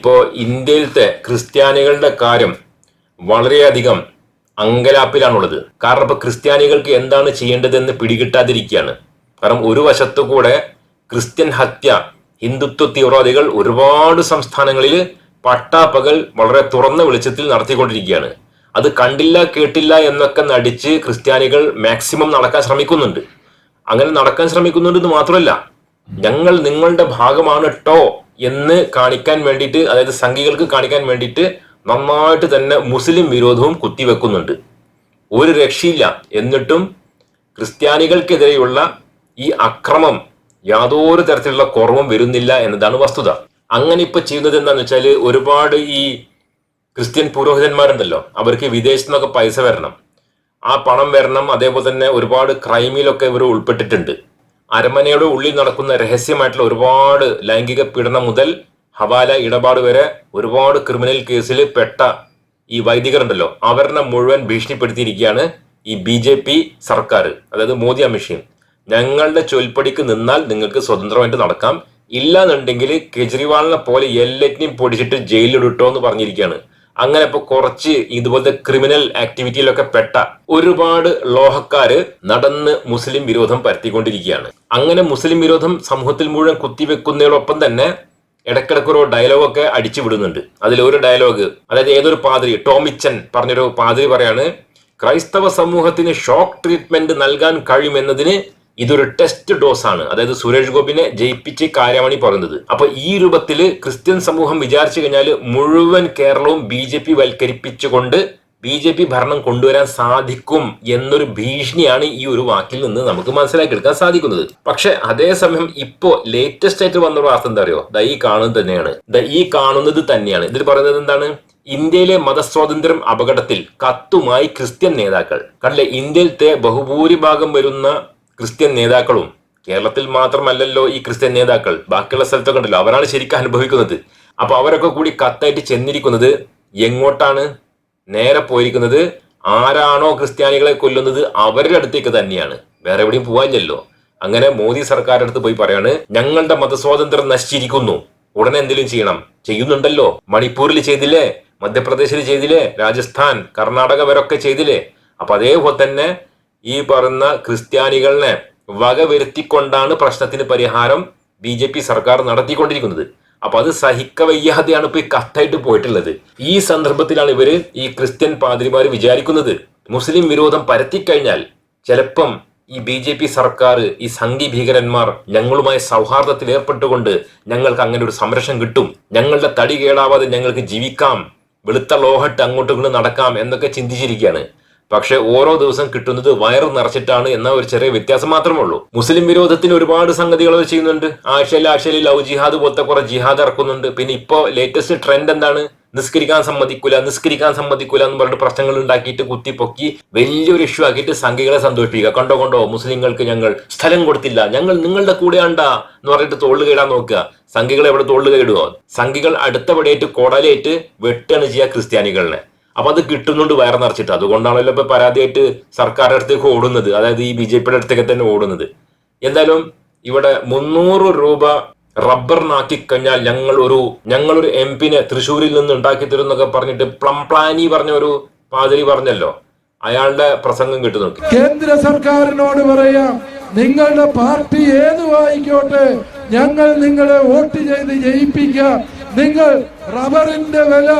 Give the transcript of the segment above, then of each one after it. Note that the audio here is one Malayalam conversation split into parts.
ഇപ്പോ ഇന്ത്യയിലത്തെ ക്രിസ്ത്യാനികളുടെ കാര്യം വളരെയധികം അങ്കലാപ്പിലാണുള്ളത്. കാരണം ഇപ്പോൾ ക്രിസ്ത്യാനികൾക്ക് എന്താണ് ചെയ്യേണ്ടതെന്ന് പിടികിട്ടാതിരിക്കുകയാണ്. കാരണം ഒരു വശത്തു കൂടെ ക്രിസ്ത്യൻ ഹത്യ ഹിന്ദുത്വ തീവ്രവാദികൾ ഒരുപാട് സംസ്ഥാനങ്ങളിൽ പട്ടാപ്പകൽ വളരെ തുറന്ന വെളിച്ചത്തിൽ നടത്തിക്കൊണ്ടിരിക്കുകയാണ്. അത് കണ്ടില്ല കേട്ടില്ല എന്നൊക്കെ നടിച്ച് ക്രിസ്ത്യാനികൾ മാക്സിമം നടക്കാൻ ശ്രമിക്കുന്നുണ്ട്. അങ്ങനെ നടക്കാൻ ശ്രമിക്കുന്നുണ്ടെന്ന് മാത്രമല്ല ഞങ്ങൾ നിങ്ങളുടെ ഭാഗമാണ് ട്ടോ എന്ന് കാണിക്കാൻ വേണ്ടിയിട്ട് അതായത് സംഘികൾക്ക് കാണിക്കാൻ വേണ്ടിയിട്ട് നന്നായിട്ട് തന്നെ മുസ്ലിം വിരോധവും കുത്തിവെക്കുന്നുണ്ട്. ഒരു രക്ഷയില്ല. എന്നിട്ടും ക്രിസ്ത്യാനികൾക്കെതിരെയുള്ള ഈ അക്രമം യാതൊരു തരത്തിലുള്ള കുറവും വരുന്നില്ല എന്നതാണ് വസ്തുത. അങ്ങനെ ഇപ്പൊ ചെയ്യുന്നത് എന്താണെന്ന് വെച്ചാൽ ഒരുപാട് ഈ ക്രിസ്ത്യൻ പുരോഹിതന്മാരുണ്ടല്ലോ. അവർക്ക് വിദേശത്തു നിന്നൊക്കെ പൈസ വരണം. ആ പണം വരണം. അതേപോലെ തന്നെ ഒരുപാട് ക്രൈമിലൊക്കെ ഇവർ ഉൾപ്പെട്ടിട്ടുണ്ട്. അരമനയുടെ ഉള്ളിൽ നടക്കുന്ന രഹസ്യമായിട്ടുള്ള ഒരുപാട് ലൈംഗിക പീഡനം മുതൽ ഹവാല ഇടപാട് വരെ ഒരുപാട് ക്രിമിനൽ കേസിൽ പെട്ട ഈ വൈദികരുണ്ടല്ലോ. അവരെ മുഴുവൻ ഭീഷണിപ്പെടുത്തിയിരിക്കുകയാണ് ഈ ബി ജെ പി സർക്കാർ അതായത് മോദി അമിത്ഷയും ഞങ്ങളുടെ ചൊൽപ്പടിക്ക് നിന്നാൽ നിങ്ങൾക്ക് സ്വതന്ത്രമായിട്ട് നടക്കാം. ഇല്ലാന്നുണ്ടെങ്കിൽ കെജ്രിവാളിനെ പോലെ എല്ലാറ്റിനെയും പൊടിച്ചിട്ട് ജയിലിലിട്ടോ എന്ന് പറഞ്ഞിരിക്കുകയാണ്. അങ്ങനെ ഇപ്പൊ കുറച്ച് ഇതുപോലത്തെ ക്രിമിനൽ ആക്ടിവിറ്റിയിലൊക്കെ പെട്ട ഒരുപാട് ലോഹക്കാര് നടന്ന് മുസ്ലിം വിരോധം പരത്തിക്കൊണ്ടിരിക്കുകയാണ്. അങ്ങനെ മുസ്ലിം വിരോധം സമൂഹത്തിൽ മുഴുവൻ കുത്തിവെക്കുന്നതിനൊപ്പം തന്നെ ഇടക്കിടക്ക് ഒരു ഡയലോഗ് ഒക്കെ അടിച്ചു വിടുന്നുണ്ട്. അതിലൊരു ഡയലോഗ് അതായത് ഏതൊരു പാതിരി ടോമിച്ചൻ പറഞ്ഞൊരു പാതിരി പറയാണ് ക്രൈസ്തവ സമൂഹത്തിന് ഷോക്ക് ട്രീറ്റ്മെന്റ് നൽകാൻ കഴിയുമെന്നതിന് ഇതൊരു ടെസ്റ്റ് ഡോസ് ആണ്. അതായത് സുരേഷ് ഗോപിനെ ജയിപ്പിച്ച് കാര്യമാണ് ഈ പറയുന്നത്. അപ്പൊ ഈ രൂപത്തിൽ ക്രിസ്ത്യൻ സമൂഹം വിചാരിച്ചു കഴിഞ്ഞാൽ മുഴുവൻ കേരളവും ബി ജെ പി വൽക്കരിപ്പിച്ചുകൊണ്ട് ബി ജെ പി ഭരണം കൊണ്ടുവരാൻ സാധിക്കും എന്നൊരു ഭീഷണിയാണ് ഈ ഒരു വാക്കിൽ നിന്ന് നമുക്ക് മനസ്സിലാക്കിയെടുക്കാൻ സാധിക്കുന്നത്. പക്ഷെ അതേസമയം ഇപ്പോ ലേറ്റസ്റ്റ് ആയിട്ട് വന്ന വാർത്ത എന്താ അറിയോ? ദ ഈ കാണുന്നത് തന്നെയാണ്. ദ ഈ കാണുന്നത് തന്നെയാണ്. ഇതിൽ പറയുന്നത് എന്താണ്? ഇന്ത്യയിലെ മതസ്വാതന്ത്ര്യം അപകടത്തിൽ കത്തുമായി ക്രിസ്ത്യൻ നേതാക്കൾ. കണ്ടില്ലേ? ഇന്ത്യയിലത്തെ ബഹുഭൂരിഭാഗം വരുന്ന ക്രിസ്ത്യൻ നേതാക്കളും കേരളത്തിൽ മാത്രമല്ലല്ലോ ഈ ക്രിസ്ത്യൻ നേതാക്കൾ. ബാക്കിയുള്ള സ്ഥലത്തൊക്കെ ഉണ്ടല്ലോ. അവരാണ് ശരിക്കും അനുഭവിക്കുന്നത്. അപ്പൊ അവരൊക്കെ കൂടി കത്തായിട്ട് ചെന്നിരിക്കുന്നത് എങ്ങോട്ടാണ്? നേരെ പോയിരിക്കുന്നത് ആരാണോ ക്രിസ്ത്യാനികളെ കൊല്ലുന്നത് അവരുടെ അടുത്തേക്ക് തന്നെയാണ്. വേറെ എവിടെയും പോവാനില്ലല്ലോ. അങ്ങനെ മോദി സർക്കാരിന്റെ അടുത്ത് പോയി പറയാണ് ഞങ്ങളുടെ മതസ്വാതന്ത്ര്യം നശിച്ചിരിക്കുന്നു. ഉടനെ എന്തെങ്കിലും ചെയ്യണം. ചെയ്യുന്നുണ്ടല്ലോ. മണിപ്പൂരിൽ ചെയ്തില്ലേ? മധ്യപ്രദേശിൽ ചെയ്തില്ലേ? രാജസ്ഥാൻ കർണാടക വരൊക്കെ ചെയ്തില്ലേ? അപ്പൊ അതേപോലെ തന്നെ ഈ പറയുന്ന ക്രിസ്ത്യാനികളെ വകവരുത്തിക്കൊണ്ടാണ് പ്രശ്നത്തിന് പരിഹാരം ബി ജെ പി സർക്കാർ നടത്തിക്കൊണ്ടിരിക്കുന്നത്. അപ്പൊ അത് സഹിക്കവയ്യാതെയാണ് ഇപ്പൊ ഈ കത്തായിട്ട് പോയിട്ടുള്ളത്. ഈ സന്ദർഭത്തിലാണ് ഇവർ ഈ ക്രിസ്ത്യൻ പാതിരിമാർ വിചാരിക്കുന്നത്. മുസ്ലിം വിരോധം പരത്തിക്കഴിഞ്ഞാൽ ചിലപ്പം ഈ ബി ജെ പി സർക്കാർ ഈ സംഘി ഭീകരന്മാർ ഞങ്ങളുമായി സൗഹാർദ്ദത്തിൽ ഏർപ്പെട്ടുകൊണ്ട് ഞങ്ങൾക്ക് അങ്ങനെ ഒരു സംരക്ഷണം കിട്ടും. ഞങ്ങളുടെ തടി കേടാവാതെ ഞങ്ങൾക്ക് ജീവിക്കാം. വെളുത്ത ലോഹട്ട് അങ്ങോട്ടും ഇങ്ങോട്ടും നടക്കാം എന്നൊക്കെ ചിന്തിച്ചിരിക്കുകയാണ്. പക്ഷെ ഓരോ ദിവസം കിട്ടുന്നത് വയറ് നിറച്ചിട്ടാണ് എന്ന ഒരു ചെറിയ വ്യത്യാസം മാത്രമേ ഉള്ളൂ. മുസ്ലിം വിരോധത്തിന് ഒരുപാട് സംഗതികൾ അവർ ചെയ്യുന്നുണ്ട്. ആഴ്ചയിൽ ആഴ്ചയിൽ ലവ് ജിഹാദ് പോലത്തെ കുറെ ജിഹാദ് ഇറക്കുന്നുണ്ട്. പിന്നെ ഇപ്പോ ലേറ്റസ്റ്റ് ട്രെൻഡ് എന്താണ്? നിസ്കരിക്കാൻ സമ്മതിക്കൂല നിസ്കരിക്കാൻ സമ്മതിക്കൂല എന്ന് പറഞ്ഞിട്ട് പ്രശ്നങ്ങൾ ഉണ്ടാക്കിയിട്ട് കുത്തിപ്പൊക്കി വലിയൊരു ഇഷ്യൂ ആക്കിയിട്ട് സംഘികളെ സന്തോഷിപ്പിക്കുക. കണ്ടോ കണ്ടോ? മുസ്ലിങ്ങൾക്ക് ഞങ്ങൾ സ്ഥലം കൊടുത്തില്ല. ഞങ്ങൾ നിങ്ങളുടെ കൂടെ കൂടെയാണ്ടാ എന്ന് പറഞ്ഞിട്ട് തോളിൽ കയറാൻ നോക്കുക. സംഘികൾ എവിടെ തോളിൽ കേടുവോ സംഘികൾ അടുത്തപടിയായിട്ട് കൊടലേറ്റ് വെട്ടണ ചെയ്യുക ക്രിസ്ത്യാനികളെ. അപ്പൊ അത് കിട്ടുന്നുണ്ട് വയറ് നിറച്ചിട്ട്. അതുകൊണ്ടാണല്ലോ ഇപ്പൊ പരാതിയായിട്ട് സർക്കാരിന്റെ അടുത്തേക്ക് ഓടുന്നത്. അതായത് ഈ ബി ജെ പിയുടെ അടുത്തേക്ക് തന്നെ ഓടുന്നത്. എന്തായാലും ഇവിടെ മുന്നൂറ് രൂപ റബ്ബറിനാക്കി കഴിഞ്ഞാൽ ഞങ്ങൾ ഒരു ഞങ്ങളൊരു എം പിന്നെ തൃശ്ശൂരിൽ നിന്ന് ഉണ്ടാക്കി തരും എന്നൊക്കെ പറഞ്ഞിട്ട് പ്ലം പ്ലാനി പറഞ്ഞ ഒരു പാതിരി പറഞ്ഞല്ലോ. അയാളുടെ പ്രസംഗം കിട്ടു നോക്കി. കേന്ദ്ര സർക്കാരിനോട് പറയാം നിങ്ങളുടെ പാർട്ടി ഏത് വായിക്കോട്ടെ? ഞങ്ങൾ നിങ്ങളെ വോട്ട് ചെയ്ത് ജയിപ്പിക്കാം. നിങ്ങൾ റബ്ബറിന്റെ വില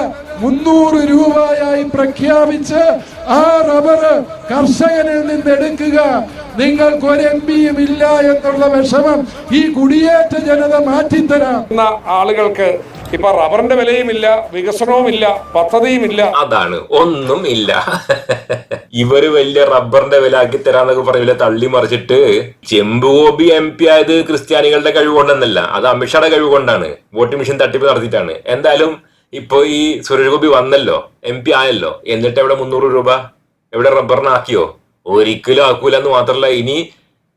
മുന്നൂറ് രൂപയായി പ്രഖ്യാപിച്ച് ആ റബ്ബർ കർഷകനിൽ നിന്ന് എടുക്കുക. നിങ്ങൾക്ക് ഒരു എം പിയും ഇല്ല എന്നുള്ള വിഷമം ഈ കുടിയേറ്റ ജനത മാറ്റിത്തരാം. ആളുകൾക്ക് ഇപ്പൊ റബ്ബറിന്റെ വിലയുമില്ല വികസനവുമില്ല പദ്ധതിയുമില്ല അതാണ് ഒന്നും ഇല്ല. ഇവർ വലിയ റബ്ബറിന്റെ വില ആക്കി തരാന്നൊക്കെ പറഞ്ഞ തള്ളി മറിച്ചിട്ട്. ചെമ്പുഗോപി എം പി ആയത് ക്രിസ്ത്യാനികളുടെ കഴിവ് കൊണ്ടെന്നല്ല അത് അമിഷയുടെ കഴിവ് കൊണ്ടാണ്. വോട്ടിംഗ് മെഷീൻ തട്ടിപ്പ് നടത്തിയിട്ടാണ്. എന്തായാലും ഇപ്പൊ ഈ സുരേഷ് ഗോപി വന്നല്ലോ എം പി ആയല്ലോ എന്നിട്ട് എവിടെ മുന്നൂറ് രൂപ? എവിടെ റബ്ബറിനാക്കിയോ? ഒരിക്കലും ആക്കൂല എന്ന് മാത്രമല്ല ഇനി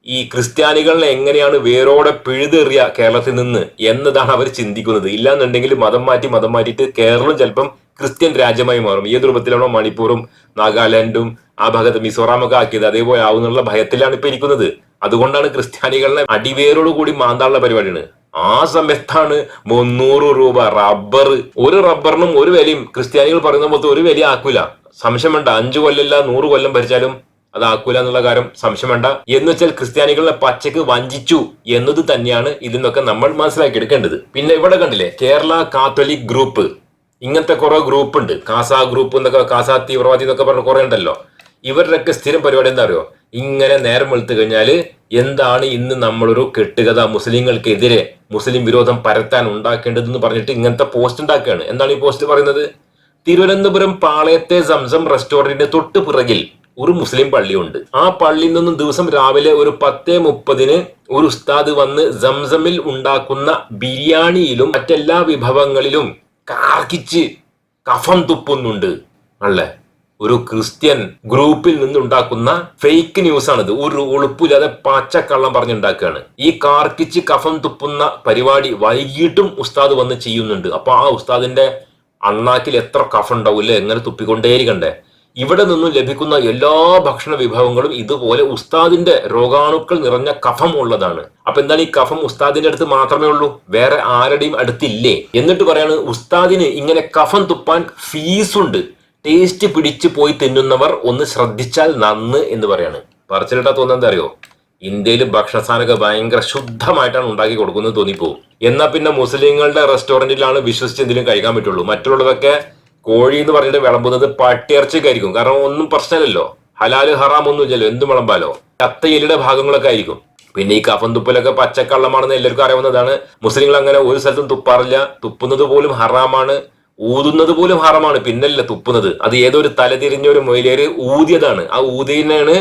ഈ ക്രിസ്ത്യാനികളെ എങ്ങനെയാണ് വേരോടെ പിഴുതെറിയ കേരളത്തിൽ നിന്ന് എന്നതാണ് അവർ ചിന്തിക്കുന്നത്. ഇല്ലാന്നുണ്ടെങ്കിൽ മതം മാറ്റി മതം മാറ്റിയിട്ട് കേരളം ചിലപ്പം ക്രിസ്ത്യൻ രാജ്യമായി മാറും. ഏത് രൂപത്തിലാണോ മണിപ്പൂറും നാഗാലാൻഡും ആ ഭാഗത്ത് മിസോറാം ഒക്കെ ആക്കിയത് അതേപോലെ ആവുന്നുള്ള ഭയത്തിലാണ് ഇപ്പൊ ഇരിക്കുന്നത്. അതുകൊണ്ടാണ് ക്രിസ്ത്യാനികളെ അടിവേരോട് കൂടി മാന്താനുള്ള പരിപാടിയാണ്. ആ സമയത്താണ് മുന്നൂറ് രൂപ. റബ്ബർ. ഒരു റബ്ബറിനും ഒരു വിലയും ക്രിസ്ത്യാനികൾ പറയുന്ന പോലത്തെ ഒരു വില ആക്കൂല. സംശയം വേണ്ട. അഞ്ചു കൊല്ലല്ല നൂറ് കൊല്ലം ഭരിച്ചാലും അത് ആക്കൂല എന്നുള്ള കാര്യം സംശയം വേണ്ട. എന്ന് വെച്ചാൽ ക്രിസ്ത്യാനികളെ പച്ചക്ക് വഞ്ചിച്ചു എന്നത് തന്നെയാണ് ഇതിൽ നിന്നൊക്കെ നമ്മൾ മനസ്സിലാക്കി എടുക്കേണ്ടത് പിന്നെ ഇവിടെ കണ്ടില്ലേ? Kerala Catholic group. ഇങ്ങനത്തെ കുറെ ഗ്രൂപ്പ് ഉണ്ട് കാസ ഗ്രൂപ്പ് എന്നൊക്കെ കാസ തീവ്രവാദി എന്നൊക്കെ പറഞ്ഞ കുറെ ഉണ്ടല്ലോ. ഇവരുടെയൊക്കെ സ്ഥിരം പരിപാടി എന്താ അറിയോ? ഇങ്ങനെ നേരം വെളുത്തു കഴിഞ്ഞാൽ എന്താണ് ഇന്ന് നമ്മളൊരു കെട്ടുകഥ മുസ്ലിങ്ങൾക്കെതിരെ മുസ്ലിം വിരോധം പരത്താൻ ഉണ്ടാക്കേണ്ടതെന്ന് പറഞ്ഞിട്ട് ഇങ്ങനത്തെ പോസ്റ്റ് ഉണ്ടാക്കുകയാണ്. എന്താണ് ഈ പോസ്റ്റ് പറയുന്നത്? തിരുവനന്തപുരം പാളയത്തെ സംസം റെസ്റ്റോറന്റിന്റെ തൊട്ട് പിറകിൽ ഒരു മുസ്ലിം പള്ളിയുണ്ട്. ആ പള്ളിയിൽ നിന്നും ദിവസം രാവിലെ ഒരു പത്തേ മുപ്പതിന് ഒരു ഉസ്താദ് വന്ന് സംസമിൽ ഉണ്ടാക്കുന്ന ബിരിയാണിയിലും മറ്റെല്ലാ വിഭവങ്ങളിലും കാർക്കിച്ച് കഫം തുപ്പുന്നുണ്ട്. അല്ലേ? ഒരു ക്രിസ്ത്യൻ ഗ്രൂപ്പിൽ നിന്നുണ്ടാക്കുന്ന ഫേക്ക് ന്യൂസ് ആണിത്. ഒരു ഉളുപ്പില്ലാതെ പച്ചക്കള്ളം പറഞ്ഞുണ്ടാക്കുകയാണ്. ഈ കാർക്കിച്ച് കഫം തുപ്പുന്ന പരിപാടി വൈകിട്ടും ഉസ്താദ് വന്ന് ചെയ്യുന്നുണ്ട്. അപ്പൊ ആ ഉസ്താദിന്റെ അണ്ണാക്കിൽ എത്ര കഫം ഉണ്ടാവില്ലേ എങ്ങനെ തുപ്പിക്കൊണ്ടേയിരിക്കണ്ടേ? ഇവിടെ നിന്നും ലഭിക്കുന്ന എല്ലാ ഭക്ഷണ വിഭവങ്ങളും ഇതുപോലെ ഉസ്താദിന്റെ രോഗാണുക്കൾ നിറഞ്ഞ കഫം ഉള്ളതാണ്. അപ്പൊ എന്താണ് ഈ കഫം ഉസ്താദിന്റെ അടുത്ത് മാത്രമേ ഉള്ളൂ? വേറെ ആരുടെയും അടുത്തില്ലേ? എന്നിട്ട് പറയാണ് ഉസ്താദിന് ഇങ്ങനെ കഫം തുപ്പാൻ ഫീസുണ്ട് ടേസ്റ്റ് പിടിച്ചു പോയി തിന്നുന്നവർ ഒന്ന് ശ്രദ്ധിച്ചാൽ നന്ന് എന്ന് പറയാണ്. പറച്ചിലിട്ടാ തോന്നുന്നത് എന്താ അറിയോ? ഇന്ത്യയിൽ ഭക്ഷണസാധനമൊക്കെ ഭയങ്കര ശുദ്ധമായിട്ടാണ് ഉണ്ടാക്കി കൊടുക്കുന്നത് തോന്നിപ്പോവും എന്നാൽ പിന്നെ മുസ്ലിങ്ങളുടെ റെസ്റ്റോറന്റിലാണ് വിശ്വസിച്ച് എന്തെങ്കിലും കഴിക്കാൻ പറ്റുള്ളൂ. മറ്റുള്ളതൊക്കെ കോഴി എന്ന് പറഞ്ഞിട്ട് വിളമ്പുന്നത് പട്ടിയിറച്ചിക്കായിരിക്കും. കാരണം ഒന്നും പ്രശ്നമില്ലല്ലോ. ഹലാൽ ഹറാം ഒന്നും ഇല്ലല്ലോ. എന്തും വിളമ്പാലോ? കത്ത എലിയുടെ ഭാഗങ്ങളൊക്കെ ആയിരിക്കും. പിന്നെ ഈ കഫം തുപ്പലൊക്കെ പച്ചക്കള്ളമാണെന്ന് എല്ലാവർക്കും അറിയാവുന്നതാണ്. മുസ്ലിങ്ങൾ അങ്ങനെ ഒരു സ്ഥലത്തും തുപ്പാറില്ല. തുപ്പുന്നത് പോലും ഹറാമാണ്. ഊതുന്നത് പോലും ഹറമാണ്. പിന്നല്ല തുപ്പുന്നത്. അത് ഏതൊരു തലതിരിഞ്ഞ ഒരു മൊയിലേര് ഊതിയതാണ്. ആ ഊതിയനാണ്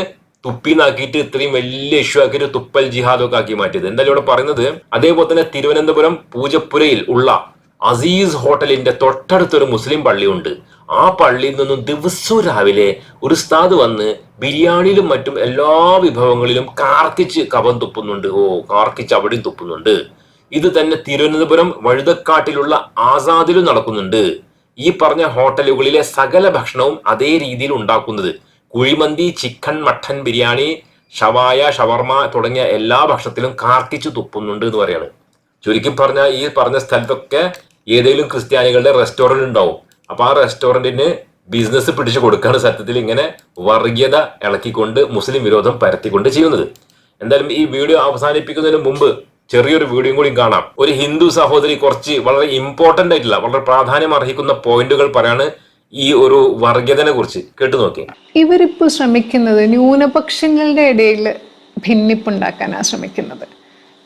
തുപ്പിന്നാക്കിയിട്ട് ഇത്രയും വലിയ ഇഷ്യൂ ആക്കിയിട്ട് തുപ്പൽ ജിഹാദൊക്കെ ആക്കി മാറ്റിയത്. എന്തായാലും ഇവിടെ പറയുന്നത് അതേപോലെ തന്നെ തിരുവനന്തപുരം പൂജപ്പുരയിൽ ഉള്ള അസീസ് ഹോട്ടലിന്റെ തൊട്ടടുത്തൊരു മുസ്ലിം പള്ളിയുണ്ട്. ആ പള്ളിയിൽ നിന്നും ദിവസവും രാവിലെ ഒരു ഉസ്താദ് വന്ന് ബിരിയാണിയിലും മറ്റും എല്ലാ വിഭവങ്ങളിലും കാർക്കിച്ച് കവൻ തുപ്പുന്നുണ്ട്. ഓ കാർക്കിച്ച് അവിടെയും തുപ്പുന്നുണ്ട്. ഇത് തന്നെ തിരുവനന്തപുരം വഴുതക്കാട്ടിലുള്ള ആസാദിലും നടക്കുന്നുണ്ട്. ഈ പറഞ്ഞ ഹോട്ടലുകളിലെ സകല ഭക്ഷണവും അതേ രീതിയിൽ ഉണ്ടാക്കുന്നത്. കുഴിമന്തി ചിക്കൻ മട്ടൻ ബിരിയാണി ഷവായ ഷവർമ തുടങ്ങിയ എല്ലാ ഭക്ഷണത്തിലും കാർത്തിച്ചു തുപ്പുന്നുണ്ട് എന്ന് പറയാണ്. ചുരുക്കി പറഞ്ഞാൽ ഈ പറഞ്ഞ സ്ഥലത്തൊക്കെ ഏതെങ്കിലും ക്രിസ്ത്യാനികളുടെ റെസ്റ്റോറന്റ് ഉണ്ടാവും. അപ്പോൾ ആ റെസ്റ്റോറന്റിന് ബിസിനസ് പിടിച്ചു കൊടുക്കുകയാണ് സത്യത്തിൽ ഇങ്ങനെ വർഗീയത ഇളക്കിക്കൊണ്ട് മുസ്ലിം വിരോധം പരത്തിക്കൊണ്ട് ചെയ്യുന്നത്. എന്തായാലും ഈ വീഡിയോ അവസാനിപ്പിക്കുന്നതിന് മുമ്പ് ചെറിയൊരു വീഡിയോ കൂടി കാണാം. ഒരു ഹിന്ദു സഹോദരി കുറച്ച് വളരെ ഇമ്പോർട്ടന്റ് ആയിട്ടുള്ള വളരെ പ്രാധാന്യം അർഹിക്കുന്ന പോയിന്റുകൾ പറയാണ് ഈ ഒരു വർഗീയതനെ കുറിച്ച്. കേട്ടു നോക്കി. ഇവരിപ്പോൾ ശ്രമിക്കുന്നത് ന്യൂനപക്ഷങ്ങളുടെ ഇടയിൽ ഭിന്നിപ്പുണ്ടാക്കാനാണ് ശ്രമിക്കുന്നത്.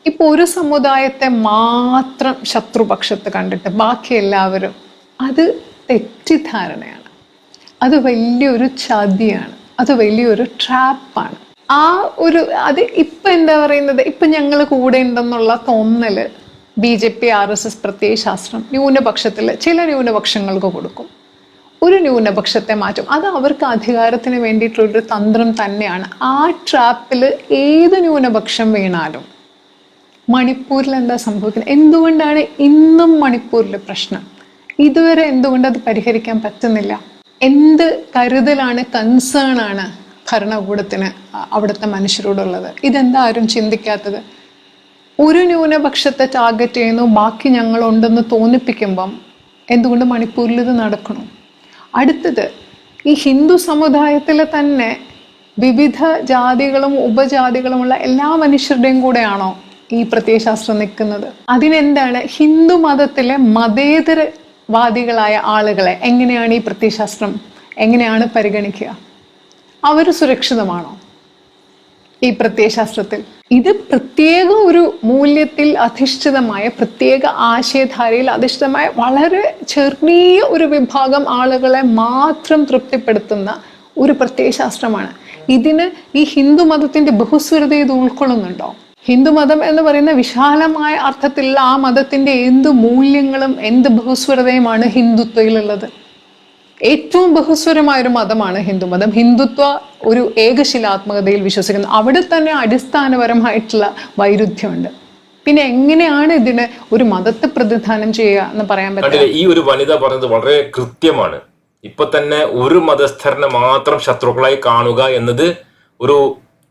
ഇപ്പോൾ ഒരു സമുദായത്തെ മാത്രം ശത്രുപക്ഷത്ത് കണ്ടിട്ട് ബാക്കി എല്ലാവരും അത് തെറ്റിദ്ധാരണയാണ്. അത് വലിയൊരു ചതിയാണ്. അത് വലിയൊരു ട്രാപ്പാണ് ആ ഒരു അത് ഇപ്പം എന്താ പറയുന്നത്? ഇപ്പം ഞങ്ങൾ കൂടെ ഉണ്ടെന്നുള്ള തോന്നൽ B J P R S S പ്രത്യയശാസ്ത്രം ന്യൂനപക്ഷത്തിൽ ചില ന്യൂനപക്ഷങ്ങൾക്ക് കൊടുക്കും. ഒരു ന്യൂനപക്ഷത്തെ മാറ്റും. അത് അവർക്ക് അധികാരത്തിന് വേണ്ടിയിട്ടുള്ളൊരു തന്ത്രം തന്നെയാണ്. ആ ട്രാപ്പിൽ ഏത് ന്യൂനപക്ഷം വീണാലും മണിപ്പൂരിൽ എന്താ സംഭവിക്കുന്നത്? എന്തുകൊണ്ടാണ് ഇന്നും മണിപ്പൂരിൽ പ്രശ്നം? ഇതുവരെ എന്തുകൊണ്ട് അത് പരിഹരിക്കാൻ പറ്റുന്നില്ല? എന്ത് കരുതലാണ് ആണ് ഭരണകൂടത്തിന് അവിടുത്തെ മനുഷ്യരോടുള്ളത്. ഇതെന്താ ആരും ചിന്തിക്കാത്തത്? ഒരു ന്യൂനപക്ഷത്തെ ടാർഗറ്റ് ചെയ്യുന്നു ബാക്കി ഞങ്ങളുണ്ടെന്ന് തോന്നിപ്പിക്കുമ്പം എന്തുകൊണ്ട് മണിപ്പൂരിൽ ഇത് നടക്കണം? അടുത്തത് ഈ ഹിന്ദു സമുദായത്തിൽ തന്നെ വിവിധ ജാതികളും ഉപജാതികളുമുള്ള എല്ലാ മനുഷ്യരുടെയും കൂടെയാണോ ഈ പ്രത്യയശാസ്ത്രം നിൽക്കുന്നത്? അതിനെന്താണ് ഹിന്ദു മതത്തിലെ മതേതരവാദികളായ ആളുകളെ എങ്ങനെയാണ് ഈ പ്രത്യയശാസ്ത്രം എങ്ങനെയാണ് പരിഗണിക്കുക? അവർ സുരക്ഷിതമാണോ? ഈ പ്രത്യയശാസ്ത്രത്തിൽ ഇത് പ്രത്യേക ഒരു മൂല്യത്തിൽ അധിഷ്ഠിതമായ പ്രത്യേക ആശയധാരയിൽ അധിഷ്ഠിതമായ വളരെ ചെറിയ ഒരു വിഭാഗം ആളുകളെ മാത്രം തൃപ്തിപ്പെടുത്തുന്ന ഒരു പ്രത്യയശാസ്ത്രമാണ് ഇതിന് ഈ ഹിന്ദു മതത്തിന്റെ ബഹുസ്വരത ഇത് ഉൾക്കൊള്ളുന്നുണ്ടോ? ഹിന്ദുമതം എന്ന് പറയുന്ന വിശാലമായ അർത്ഥത്തിലുള്ള ആ മതത്തിന്റെ എന്ത് മൂല്യങ്ങളും എന്ത് ബഹുസ്വരതയുമാണ് ഹിന്ദുത്വയിലുള്ളത്? ഏറ്റവും ബഹുസ്വരമായ ഒരു മതമാണ് ഹിന്ദുമതം ഹിന്ദുത്വ ഒരു ഏകശിലാത്മകതയിൽ വിശ്വസിക്കുന്നു. അവിടെ തന്നെ അടിസ്ഥാനപരമായിട്ടുള്ള വൈരുദ്ധ്യമുണ്ട്. പിന്നെ എങ്ങനെയാണ് ഇതിന് ഒരു മതത്തെ പ്രതിദാനം ചെയ്യുക എന്ന് പറയാൻ പറ്റില്ല? ഈ ഒരു വനിത പറഞ്ഞത് വളരെ കൃത്യമാണ്. ഇപ്പൊ തന്നെ ഒരു മതസ്ഥരനെ മാത്രം ശത്രുക്കളായി കാണുക എന്നത് ഒരു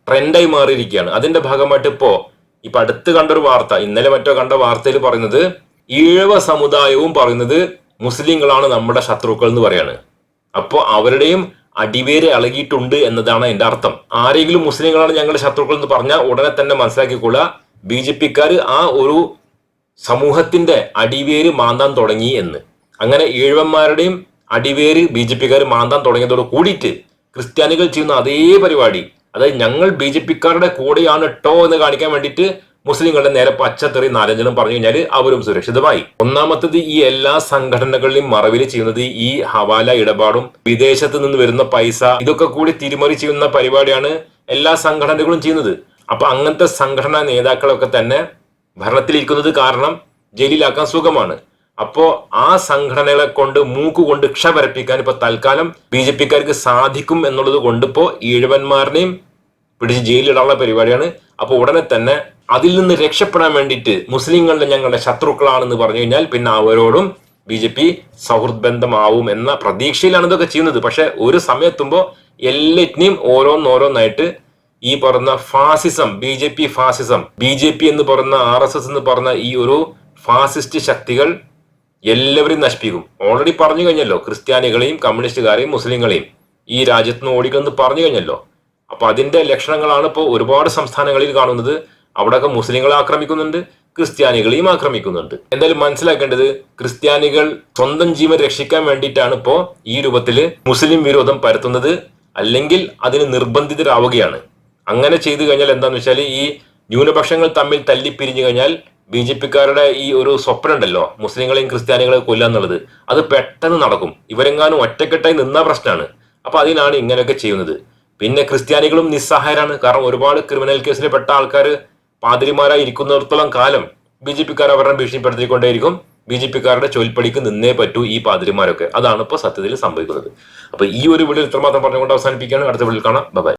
ട്രെൻഡായി മാറിയിരിക്കുകയാണ്. അതിന്റെ ഭാഗമായിട്ട് ഇപ്പോ ഇപ്പൊ അടുത്ത് കണ്ടൊരു വാർത്ത ഇന്നലെ മറ്റോ കണ്ട വാർത്തയിൽ പറയുന്നത് ഈഴവ സമുദായവും പറയുന്നത് മുസ്ലിങ്ങളാണ് നമ്മുടെ ശത്രുക്കൾ എന്ന് പറയാണ്. അപ്പോൾ അവരുടെയും അടിവേര് ഇളകിയിട്ടുണ്ട് എന്നതാണ് എന്റെ അർത്ഥം. ആരെങ്കിലും മുസ്ലിങ്ങളാണ് ഞങ്ങളുടെ ശത്രുക്കൾ എന്ന് പറഞ്ഞാൽ ഉടനെ തന്നെ മനസ്സിലാക്കിക്കൊള്ളുക. ബി ജെ പിക്കാർ ആ ഒരു സമൂഹത്തിന്റെ അടിവേര് മാന്താൻ തുടങ്ങി എന്ന്. അങ്ങനെ ഈഴവന്മാരുടെയും അടിവേര് ബി ജെ പിക്കാർ മാന്താൻ തുടങ്ങിയതോട് കൂടിയിട്ട് ക്രിസ്ത്യാനികൾ ചെയ്യുന്ന അതേ പരിപാടി. അതായത് ഞങ്ങൾ ബി ജെ പിക്കാരുടെ കൂടെയാണ് ട്ടോ എന്ന് കാണിക്കാൻ വേണ്ടിയിട്ട് മുസ്ലിങ്ങളുടെ നേരെ പച്ചത്തെറി നാലഞ്ചനും പറഞ്ഞു കഴിഞ്ഞാൽ അവരും സുരക്ഷിതമായി. ഒന്നാമത്തത് ഈ എല്ലാ സംഘടനകളിലും മറവിൽ ചെയ്യുന്നത് ഈ ഹവാല ഇടപാടും വിദേശത്ത് നിന്ന് വരുന്ന പൈസ ഇതൊക്കെ കൂടി തിരിമറി ചെയ്യുന്ന പരിപാടിയാണ് എല്ലാ സംഘടനകളും ചെയ്യുന്നത്. അപ്പൊ അങ്ങനത്തെ സംഘടനാ നേതാക്കളൊക്കെ തന്നെ ഭരണത്തിലിരിക്കുന്നത് കാരണം ജയിലിലാക്കാൻ സുഖമാണ്. അപ്പോ ആ സംഘടനകളെ കൊണ്ട് മൂക്കുകൊണ്ട് ക്ഷ പരപ്പിക്കാൻ ഇപ്പൊ തൽക്കാലം ബി ജെ പിക്കാർക്ക് സാധിക്കും എന്നുള്ളത് കൊണ്ട് ഈഴവന്മാരുടെയും പിടിച്ച് ജയിലിലിടാനുള്ള പരിപാടിയാണ്. അപ്പോൾ ഉടനെ തന്നെ അതിൽ നിന്ന് രക്ഷപ്പെടാൻ വേണ്ടിയിട്ട് മുസ്ലിങ്ങളുടെ ഞങ്ങളുടെ ശത്രുക്കളാണെന്ന് പറഞ്ഞു കഴിഞ്ഞാൽ പിന്നെ അവരോടും ബി ജെ പി സൗഹൃദ ബന്ധമാവും എന്ന പ്രതീക്ഷയിലാണ് ഇതൊക്കെ ചെയ്യുന്നത്. പക്ഷെ ഒരു സമയത്തുമ്പോൾ എല്ലാറ്റിനെയും ഓരോന്നോരോന്നായിട്ട് ഈ പറഞ്ഞ fascism B J P fascism B J P എന്ന് പറഞ്ഞ ആർ എസ് എസ് എന്ന് പറഞ്ഞ ഈ ഒരു ഫാസിസ്റ്റ് ശക്തികൾ എല്ലാവരെയും നശിപ്പിക്കും. ഓൾറെഡി പറഞ്ഞു കഴിഞ്ഞല്ലോ ക്രിസ്ത്യാനികളെയും കമ്മ്യൂണിസ്റ്റുകാരെയും മുസ്ലിങ്ങളെയും ഈ രാജ്യത്ത് നിന്ന് ഓടിക്കുമെന്ന് പറഞ്ഞു കഴിഞ്ഞല്ലോ. അപ്പൊ അതിന്റെ ലക്ഷണങ്ങളാണ് ഇപ്പോൾ ഒരുപാട് സംസ്ഥാനങ്ങളിൽ കാണുന്നത്. അവിടെയൊക്കെ മുസ്ലിങ്ങളെ ആക്രമിക്കുന്നുണ്ട് ക്രിസ്ത്യാനികളെയും ആക്രമിക്കുന്നുണ്ട്. എന്തായാലും മനസ്സിലാക്കേണ്ടത് ക്രിസ്ത്യാനികൾ സ്വന്തം ജീവൻ രക്ഷിക്കാൻ വേണ്ടിയിട്ടാണ് ഇപ്പോ ഈ രൂപത്തിൽ മുസ്ലിം വിരോധം പരത്തുന്നത്. അല്ലെങ്കിൽ അതിന് നിർബന്ധിതരാവുകയാണ്. അങ്ങനെ ചെയ്തു കഴിഞ്ഞാൽ എന്താണെന്ന് വെച്ചാൽ ഈ ന്യൂനപക്ഷങ്ങൾ തമ്മിൽ തല്ലിപ്പിരിഞ്ഞു കഴിഞ്ഞാൽ ബി ജെ പിക്കാരുടെ ഈ ഒരു സ്വപ്നം ഉണ്ടല്ലോ മുസ്ലിങ്ങളെയും ക്രിസ്ത്യാനികളെയും കൊല്ലുക എന്നുള്ളത്. അത് പെട്ടെന്ന് നടക്കും. ഇവരെങ്ങാനും ഒറ്റക്കെട്ടായി നിന്ന പ്രശ്നമാണ്. അപ്പൊ അതിനാണ് ഇങ്ങനെയൊക്കെ ചെയ്യുന്നത്. പിന്നെ ക്രിസ്ത്യാനികളും നിസ്സഹായരാണ്. കാരണം ഒരുപാട് ക്രിമിനൽ കേസിൽ പെട്ട ആൾക്കാർ പാതിരിമാരായി ഇരിക്കുന്നിടത്തോളം കാലം ബി ജെ പിക്കാർ അവരെ ഭീഷണിപ്പെടുത്തിക്കൊണ്ടേയിരിക്കും. ബി ജെ പിക്കാരുടെ ചൊൽപ്പടിക്ക് നിന്നേ പറ്റൂ ഈ പാതിരിമാരൊക്കെ. അതാണ് ഇപ്പോൾ സത്യത്തിൽ സംഭവിക്കുന്നത്. അപ്പൊ ഈ ഒരു വീഡിയോ ഇത്രമാത്രം പറഞ്ഞുകൊണ്ട് അവസാനിപ്പിക്കുകയാണ്. അടുത്ത വീഡിയോയിൽ കാണാം. ബൈ.